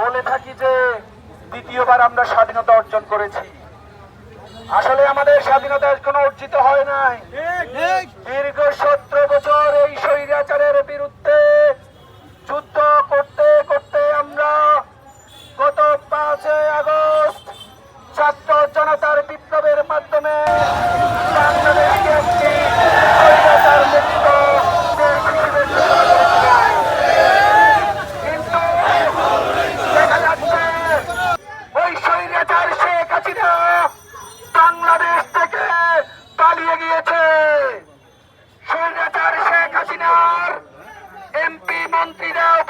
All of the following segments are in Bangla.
বলে থাকি যে দ্বিতীয়বার আমরা স্বাধীনতা অর্জন করেছি। আসলে আমাদের স্বাধীনতা কোনো অর্জিত হয় নাই। দীর্ঘ সতেরো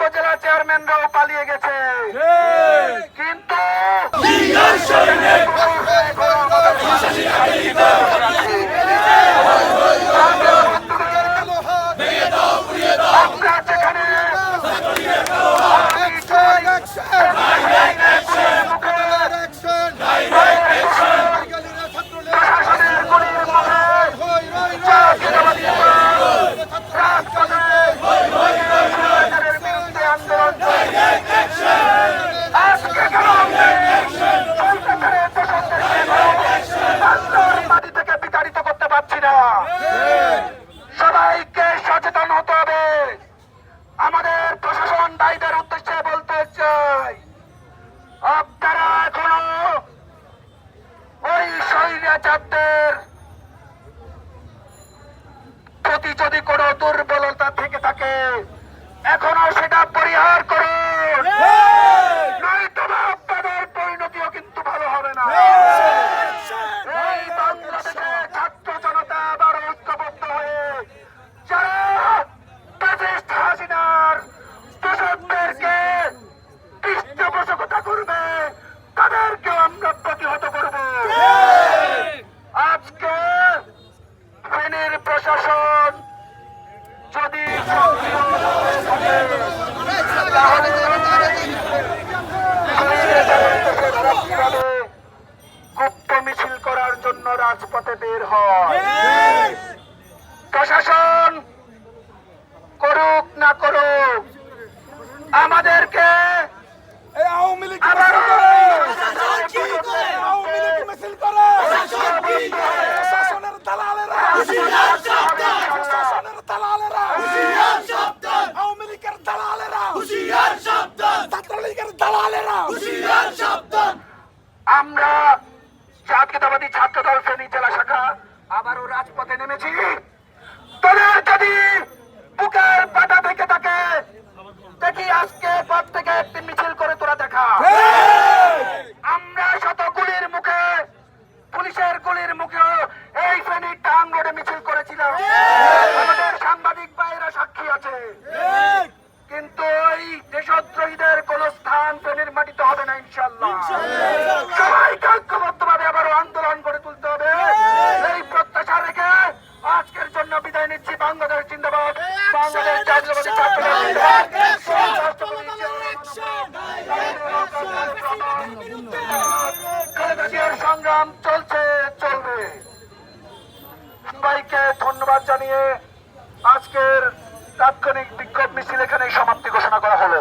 উপজেলা চেয়ারম্যানরাও পালিয়ে গেছে। কিন্তু আমরা যেখানে আমি চাই প্রশাসনের গুলির মুখে জাতীয়তাবাদী দল রাজপথে সরকারের বিরুদ্ধে আন্দোলন চলছে। আজকে কেন আমরা সরকারের দোষকদেরকে বাংলার মাটি থেকে বিতাড়িত করতে পারছি না সবাইকে সচেতন হতে হবে আমাদের প্রশাসন দায়ীদের উদ্দেশ্যে বলতে চাই আপনারা এখনও ওই স্বৈরাচারদের প্রতি যদি কোনো দুর্বলতা থেকে থাকে এখনও সেটা পরিহার করুন। গুপ্ত মিছিল করার জন্য রাজপথে বের হয়। প্রশাসন করুক না করুক আমাদেরকে আবার জাতীয়তাবাদী ছাত্র দল ফেনী জেলা শাখা। আবারও রাজপথে নেমেছি। এই ফেনীর টাং রোডে মিছিল করেছিলাম। আমাদের সাংবাদিক ভাইয়েরা সাক্ষী আছে। কিন্তু ওই দেশদ্রোহীদের কোন স্থান ফেনীর মাটিতে হবে না ইনশাল্লাহ সবাইকে ঐক্যবদ্ধভাবে আবারও আন্দোলন করে তুলতে হবে এই প্রত্যাশা রেখে আজকের জন্য বিদায় নিচ্ছি বাংলাদেশ জিন্দাবাদ বাংলাদেশ জাতীয়তাবাদী ছাত্র সংগ্রাম চলছে চলবে সবাইকে ধন্যবাদ জানিয়ে আজকের তাৎক্ষণিক বিক্ষোভ মিছিল এখানে সমাপ্তি ঘোষণা করা হলো